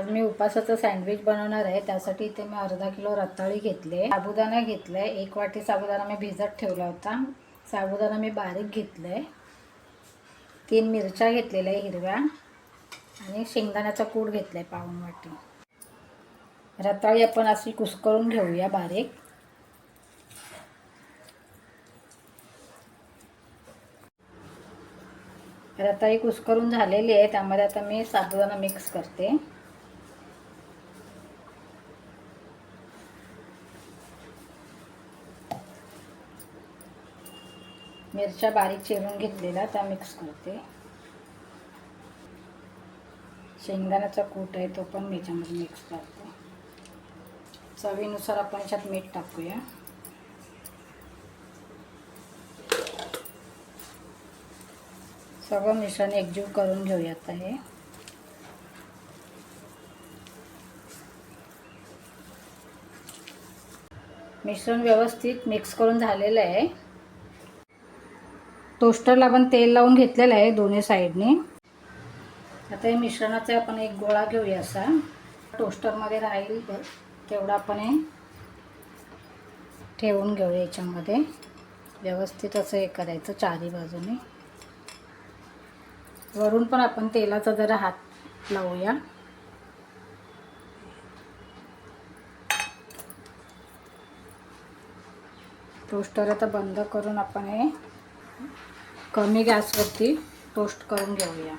आज मी उपासाचं सँडविच बनवणार आहे. त्यासाठी इथे मी अर्धा किलो रताळी घेतले साबुदाणा घेतलाय. एक वाटी साबुदाणा मी भिजत ठेवला होता. साबुदाणा मी बारीक घेतलाय. तीन मिरच्या घेतलेल्या आहे हिरव्या. आणि शेंगदाण्याचा कूट घेतलाय पाऊण वाटी. रताळी आपण अशी कुस्करून घेऊया बारीक. रताळी कुस्करून झालेली आहे. त्यामध्ये आता मी साबुदाणा मिक्स करते. मिरच्या बारीक चिरून घेतलेल्या त्या मिक्स करते. शेंगदाण्याचा कूट आहे तो पण मी याच्यामध्ये मिक्स करते. चवीनुसार आपण याच्यात मीठ टाकूया. सगळं मिश्रण एकजीव करून घेऊयात हे मिश्रण व्यवस्थित मिक्स करून झालेलं आहे. टोस्टरला आपण तेल लावून घेतलेलं आहे दोन्ही साईडनी. आता हे मिश्रणाचा आपण एक गोळा घेऊया असा. टोस्टरमध्ये राहील तेवढा आपण हे ठेवून घेऊया याच्यामध्ये. व्यवस्थित असं हे करायचं चारी बाजूने. वरून पण आपण तेलाचा जरा हात लावूया. टोस्टर आता बंद करून आपण हे कमी गॅसवरती टोस्ट करून घेऊया.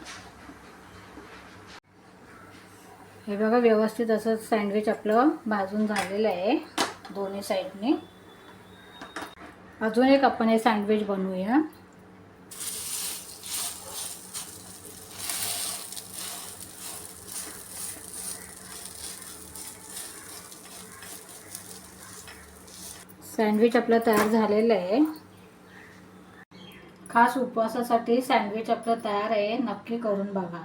हे बघा व्यवस्थित असं सँडविच आपलं भाजून झालेलं आहे दोन्ही साईडने. अजून एक आपण हे सँडविच बनवूया. सँडविच आपलं तयार झालेलं आहे. खास उपवासासाठी सँडविच आपलं तयार आहे नक्की करून बघा.